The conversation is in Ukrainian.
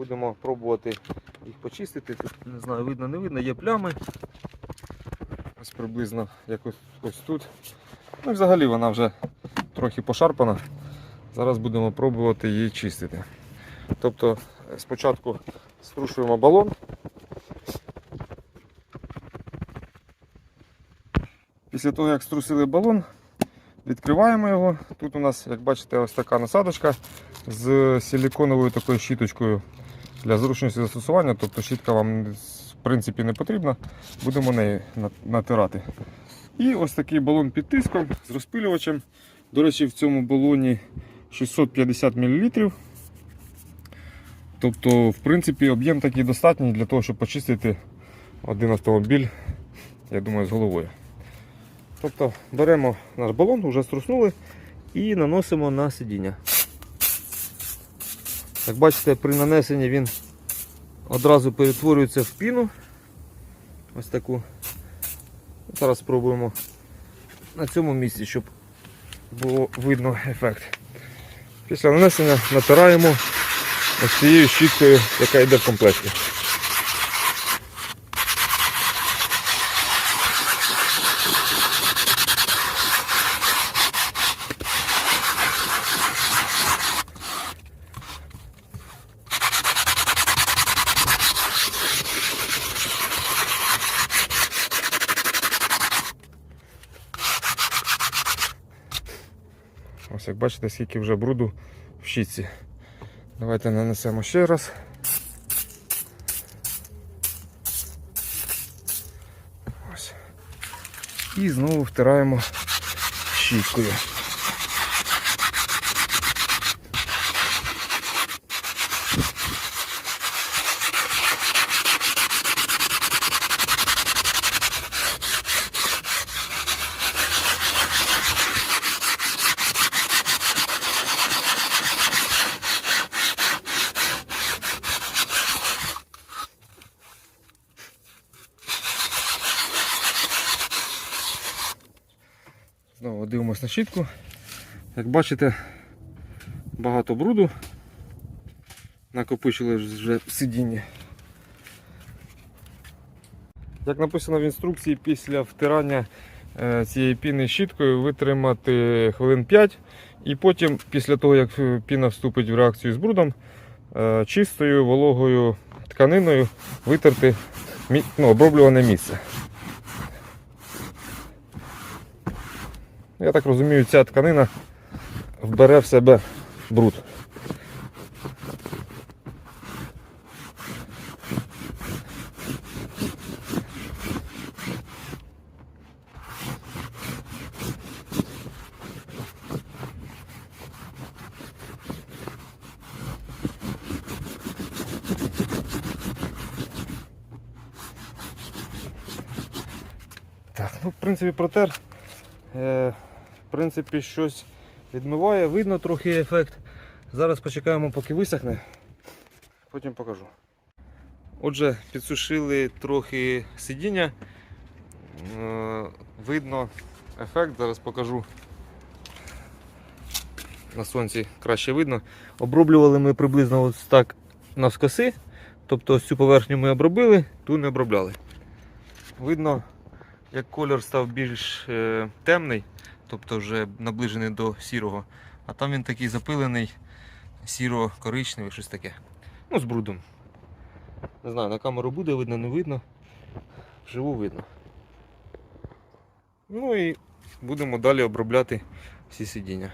Будемо пробувати їх почистити. Тут не знаю, видно, не видно, є плями. Ось приблизно якось ось тут. Ну і взагалі вона вже трохи пошарпана. Зараз будемо пробувати її чистити. Тобто е, спочатку струшуємо балон. Після того, як струсили балон, відкриваємо його. Тут у нас, як бачите, ось така насадочка з силіконовою такою щіточкою для зручності застосування. Тобто щітка вам в принципі не потрібна, будемо на- натирати. І ось такий балон під тиском з розпилювачем. До речі, в цьому балоні 650 мл. Тобто, в принципі, об'єм такий достатній для того, щоб почистити один автомобіль, я думаю, з головою. Тобто беремо наш балон, вже струснули і наносимо на сидіння. Як бачите, при нанесенні він одразу перетворюється в піну. Ось таку. Зараз спробуємо на цьому місці, щоб було видно ефект. Після нанесення натираємо ось цією щіткою, яка йде в комплекті. Ось як бачите, скільки вже бруду в щітці. Давайте нанесемо ще раз. Ось. І знову втираємо щіткою. Знову дивимося на щітку. Як бачите, багато бруду. Накопичили вже в сидінні. Як написано в інструкції, після втирання е, цієї піни щіткою витримати хвилин 5 і потім, після того, як е, піна вступить в реакцію з брудом, е, чистою вологою тканиною витерти ну, оброблюване місце. Я так розумію, ця тканина вбере в себе бруд. Так, ну в принципі протер. В принципі, щось відмиває, видно трохи ефект. Зараз почекаємо, поки висохне, потім покажу. Отже, підсушили трохи сидіння. Е, Видно ефект, зараз покажу. На сонці краще видно. Оброблювали ми приблизно ось так навскоси. Тобто ось цю поверхню ми обробили, ту не обробляли. Видно, як колір став більш е, темний, тобто вже наближений до сірого, а там він такий запилений, сіро-коричневий, щось таке. Ну, з брудом. Не знаю, на камеру буде видно, не видно. Вживу видно. Ну і будемо далі обробляти всі сидіння.